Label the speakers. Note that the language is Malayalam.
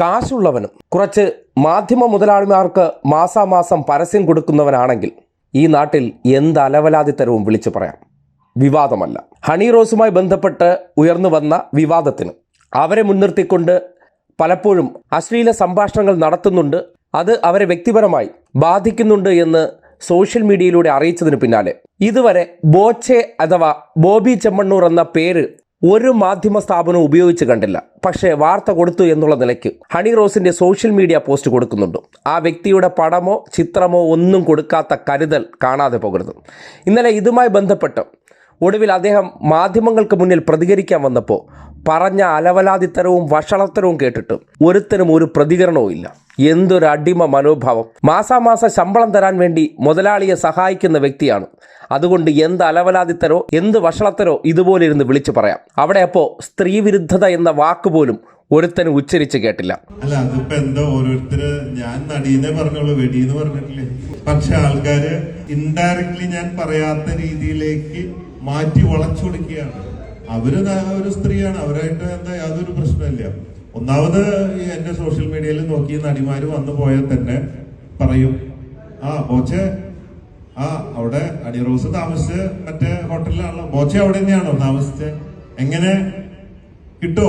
Speaker 1: കാശുള്ളവനും കുറച്ച് മാധ്യമ മുതലാളിമാർക്ക് മാസാമാസം പരസ്യം കൊടുക്കുന്നവനാണെങ്കിൽ ഈ നാട്ടിൽ എന്ത് അലവലാതിത്തരവും വിളിച്ചു പറയാം. വിവാദമല്ല. ഹണി റോസുമായി ബന്ധപ്പെട്ട് ഉയർന്നു വന്ന വിവാദത്തിന് അവരെ മുൻനിർത്തിക്കൊണ്ട് പലപ്പോഴും അശ്ലീല സംഭാഷണങ്ങൾ നടത്തുന്നുണ്ട്. അത് അവരെ വ്യക്തിപരമായി ബാധിക്കുന്നുണ്ട് എന്ന് സോഷ്യൽ മീഡിയയിലൂടെ അറിയിച്ചതിന് പിന്നാലെ. ഇതുവരെ ബോച്ചെ അഥവാ ബോബി ചെമ്മണ്ണൂർ എന്ന പേര് ഒരു മാധ്യമ സ്ഥാപനവും ഉപയോഗിച്ച് കണ്ടില്ല. പക്ഷേ വാർത്ത കൊടുത്തു എന്നുള്ള നിലയ്ക്ക് ഹണി റോസിന്റെ സോഷ്യൽ മീഡിയ പോസ്റ്റ് കൊടുക്കുന്നുണ്ട്. ആ വ്യക്തിയുടെ പടമോ ചിത്രമോ ഒന്നും കൊടുക്കാത്ത കരുതൽ കാണാതെ പോകരുത്. ഇന്നലെ ഇതുമായി ബന്ധപ്പെട്ട് ഒടുവിൽ അദ്ദേഹം മാധ്യമങ്ങൾക്ക് മുന്നിൽ പ്രതികരിക്കാൻ വന്നപ്പോൾ പറഞ്ഞ അലവലാതിത്തരവും വഷളത്തരവും കേട്ടിട്ട് ഒരുത്തരും ഒരു പ്രതികരണവും ഇല്ല എന്തൊരു അടിമ മനോഭാവം. മാസാമാസ ശമ്പളം തരാൻ വേണ്ടി മുതലാളിയെ സഹായിക്കുന്ന വ്യക്തിയാണ്. അതുകൊണ്ട് എന്ത് അലവലാതിത്തരോ എന്ത് വഷളത്തരോ ഇതുപോലെ ഇരുന്ന് വിളിച്ചു പറയാം. അവിടെ സ്ത്രീ സ്ത്രീവിരുദ്ധത എന്ന വാക്ക് പോലും ഒരുത്തനും ഉച്ചരിച്ച് കേട്ടില്ല.
Speaker 2: അല്ല അതിപ്പോ എന്തോ ഓരോരുത്തര് ഞാൻ നടീനെ പറഞ്ഞോളൂ വെടിന്ന് പറഞ്ഞിട്ടില്ലേ? പക്ഷെ ആൾക്കാര് ഇൻഡയറക്ട്ലി ഞാൻ പറയാത്ത രീതിയിലേക്ക് മാറ്റി വളച്ചൊടുക്കുകയാണ്. അവർ ഒരു സ്ത്രീയാണ്. അവരായിട്ട് എന്താ യാതൊരു പ്രശ്നമില്ല ഒന്നാമത് എന്റെ സോഷ്യൽ മീഡിയയിൽ നോക്കി നടിമാര് വന്നു പോയാൽ തന്നെ പറയും ആ ബോച്ചെ ആ അവിടെ അടി റോസ് താമസിച്ച് മറ്റേ ഹോട്ടലിലാണല്ലോ ബോച്ചെ അവിടെ തന്നെയാണോ താമസിച്ചത് എങ്ങനെ? കിട്ടോ?